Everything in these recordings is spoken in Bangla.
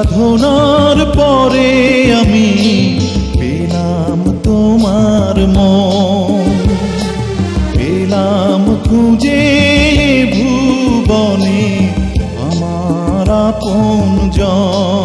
সাধনার পরে আমি পেলাম তোমার ম পেলাম খুঁজে ভুবনে আমার আপন জন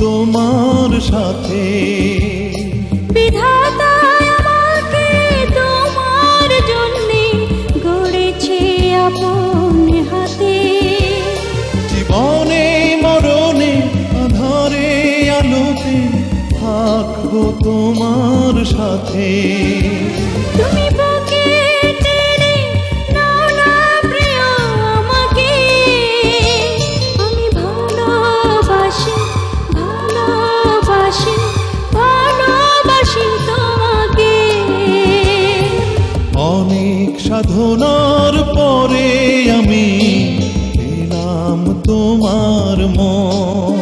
তোমার সাথে। বিধাতা আমাকে তোমার জন্যে গড়েছে আপন হাতে। জীবনে মরণে আধারে আলোতে থাকব তোমার সাথে। সাধনার পরে আমি পেলাম তোমার মন।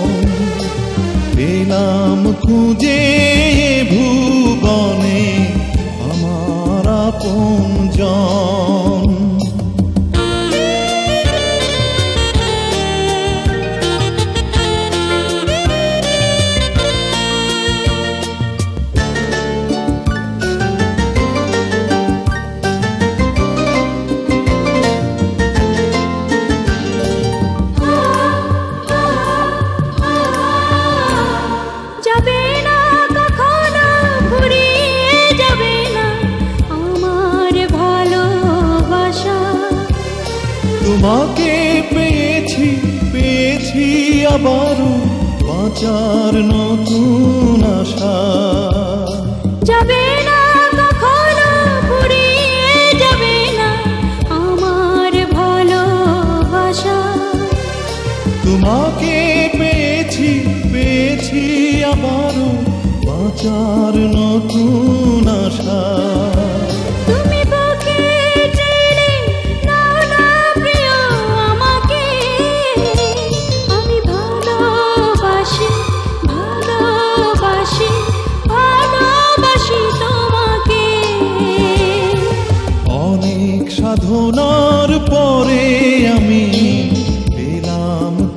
পেলাম খুঁজে তোমাকে পেয়েছি পেয়েছি আবারও বাঁচার নতুন আশা। যাবে না কখনো ফুরিয়ে যাবে না আমার ভালোবাসা। তোমাকে পেয়েছি পেয়েছি আবারও বাঁচার নতুন আশা।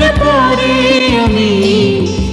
para, para,